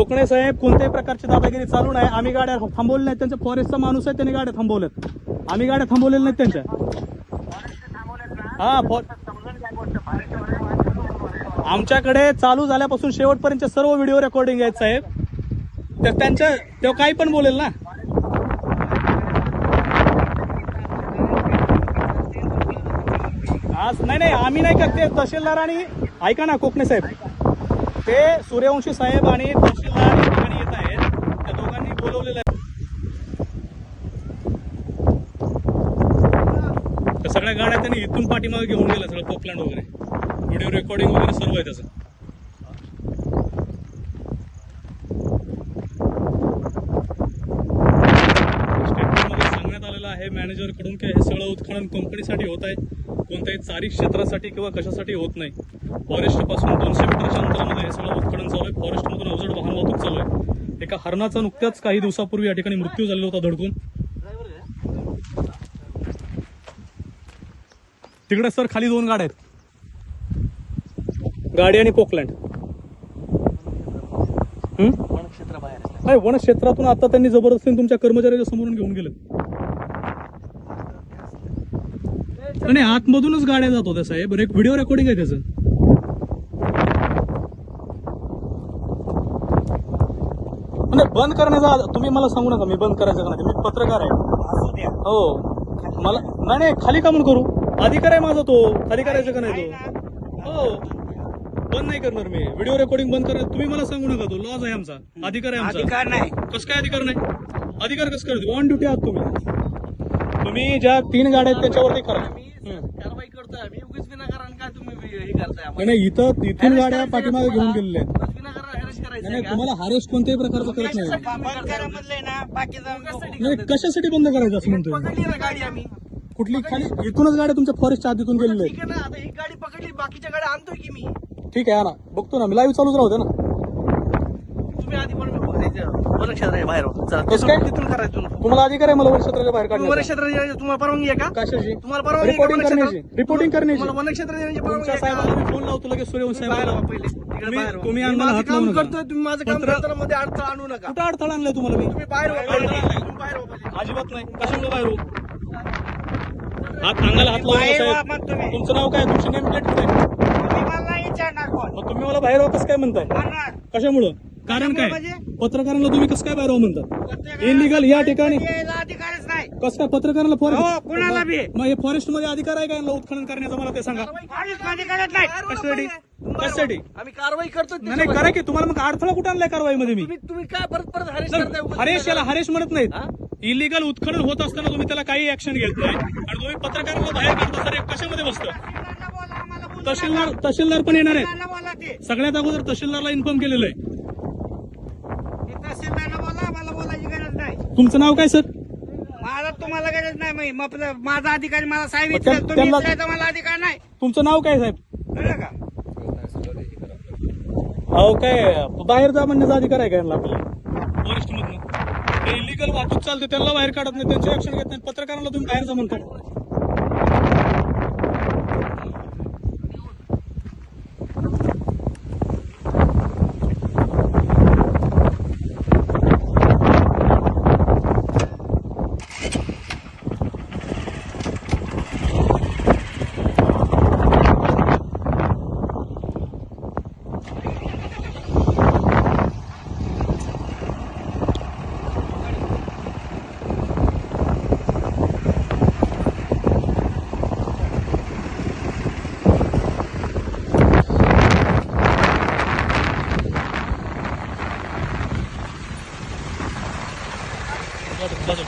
कोकणे साहेब कोणत्याही प्रकारची दादागिरी चालू नाही. आम्ही गाड्या थांबवल्या नाहीत. त्यांच्या फॉरेस्टचा माणूस आहे त्यांनी गाड्या थांबवल्यात. आम्ही गाड्या थांबवलेल्या नाहीत त्यांच्या. हा आमच्याकडे चालू झाल्यापासून शेवटपर्यंत सर्व व्हिडिओ रेकॉर्डिंग आहेत साहेब. तर त्यांच्या तेव्हा काही पण बोलेल ना. आज नाही नाही आम्ही नाही करते. तहसीलदार आणि ऐका ना कोकणे साहेब. ते सूर्यवंशी साहेब आणि तहसीलदार या ठिकाणी येत आहेत त्या दोघांनी बोलवलेलं आहे. सगळ्या गाड्या त्यांनी इथून पाठीमागे घेऊन गेल्या सगळं पोकलँड वगैरे. व्हिडिओ रेकॉर्डिंग वगैरे सर्व आहे त्याचं. स्टेटमेंटमध्ये सांगण्यात आलेलं आहे मॅनेजरकडून की हे सगळं उत्खनन कंपनीसाठी होत आहे. कोणत्याही चारी क्षेत्रासाठी किंवा कशासाठी होत नाही. फॉरेस्टपासून दोनशे मीटरच्या अंतरामध्ये हे सगळं उत्खनन चालू आहे. फॉरेस्टमधून अवजड वाहन एका हरणाचा नुकत्याच काही दिवसापूर्वी या ठिकाणी मृत्यू झालेला होता धडकून. तिकडे सर खाली दोन गाड्या आहेत. गाडी आणि पोकलँड हं? नाही वन क्षेत्रातून आता त्यांनी जबरदस्तीने तुमच्या कर्मचाऱ्याच्या समोरून घेऊन गेले. नाही आतमधूनच गाड्या जात होत्या साहेब. एक व्हिडिओ रेकॉर्डिंग आहे त्याचं. नाही बंद करण्याचा तुम्ही मला सांगू नका मी बंद करायचं का नाही मी पत्रकार आहे. हो. मला नाही नाही खाली का म्हणून करू? अधिकार आहे माझा तो. खाली करायचं का नाही तो? हो. बंद नाही करणार मी. व्हिडिओ रेकॉर्डिंग बंद करणार तुम्ही मला सांगू नका तो. लॉज आहे आमचा. अधिकार आहे आमचा. अधिकार नाही. कसं काय अधिकार नाही? अधिकार कसं करायचं ऑन ड्युटी आहात तुम्ही. तुम्ही ज्या तीन गाड्या आहेत त्याच्यावरती करा. कारवाई करतोय. आम्ही उगीच विनाकारण काय तुम्ही हे करताय नाही, नाही इथं इथून गाड्या पाठीमागे घेऊन गेलेल्या आहेत. नाही, तुम्हाला हारेस्ट कोणत्याही प्रकारचं करत नाही. ना बाकीचा नाही कशासाठी बंद करायचं असं म्हणतोय? मी? पकडली ना गाडी आम्ही. कुठली? खाली इथूनच गाड्या तुमच्या फॉरेस्टच्या आधीतून गेलेल्या ठीक आहे ना? आता ही गाडी पकडली बाकीच्या गाड्या आणतोय की मी. ठीक आहे ना बघतो ना मी लाईव्ह चालूच राहू दे ना. तुम्ही आधी पण वनक्षेत्र बाहेर हो. चला, कसं काय? तिथून तिथून करायचं तुम्ही. तुम्हाला अधिकार आहे मला वनक्षेत्राच्या बाहेर काढण्याचा. वनक्षेत्रात येण्याची तुम्हाला परवानगी आहे का? कशाची? तुम्हाला परवानगी आहे का रिपोर्टिंग करण्याची? रिपोर्टिंग करण्याची तुम्हाला वनक्षेत्रात येण्याची परवानगी तुमच्या आहे का? लावतो लगेच सूर्यवंश बाहेर साहेबाला व्हा पहिले तिकडे तुम्ही- बाहेर व्हा. तुम्ही मी अंगाला माझं हात काम नका. करतोय तुम्ही माझं काम पत्र- करताना मध्ये अडथळा आणू नका कुठं अडथळा आणलाय तुम्हाला मी तुम्ही बाहेर व्हा पहिले. तुम्ही बाहेर व्हा पहिले. अजिबात नाही कशामुळे बाहेर हो हात अंगाला हात लावू नका बाहेर व्हा साहेब मग तुम्ही. तुमचं नाव काय तुमची नेम प्लेट आहे? तुम्ही मला नाही विचारणार कोण. मग तुम्ही मला बाहेर व्हा कसं काय म्हणताय म्हणणार. कशामुळं कारण काय म्हणजे? पत्रकारांना तुम्ही कसं काय बाहेर व्हा म्हणतात इलिगल या ठिकाणी यायला कसं काय पत्रकारांना हो, कुणाला फॉरेस्ट. मग हे फॉरेस्टमध्ये अधिकार आहे का यांना उत्खनन करण्याचा? मला ते सांगा. कारवाई करत नाही कशासाठी कशासाठी आम्ही कारवाई करतो नाही नाही करा की. तुम्हाला मग अडथळा कुठं आणलाय कारवाईमध्ये मी? तुम्ही तुम्ही काय परत परत हरेश करताय? उगाच? हरेश याला हरेश म्हणत? नाहीत. इलिगल उत्खनन होत असताना तुम्ही त्याला काही ऍक्शन घेत नाही. आणि तुम्ही पत्रकारांना बाहेर काढता सर हे कशामध्ये बसतं? तहसीलदारला बोला, आम्हाला बोलू तहसीलदार तहसीलदार पण येणार आहे तहसीलदारला बोला ते. सगळ्यात अगोदर तहसीलदारला इन्फॉर्म केलेलं आहे. ते तहसीलदारला बोला मला बोलायची गरज नाही. तुमचं नाव काय सर मग आपलं माझा अधिकारी मला साहेब मग त्या- इथले, तुम्ही त्यांना- मला अधिकार नाही. तुमचं नाव काय साहेब? कळलं का? अहो काय बाहेर जा म्हणण्याचा अधिकार आहे का यांना आपल्याला? फॉरेस्ट मधनं ते इलिगल वाहतूक चालते त्यांना बाहेर काढत नाही त्यांचे ऍक्शन घेत नाही पत्रकारांना तुम्ही बाहेर जा म्हणता 도와줘 도와줘.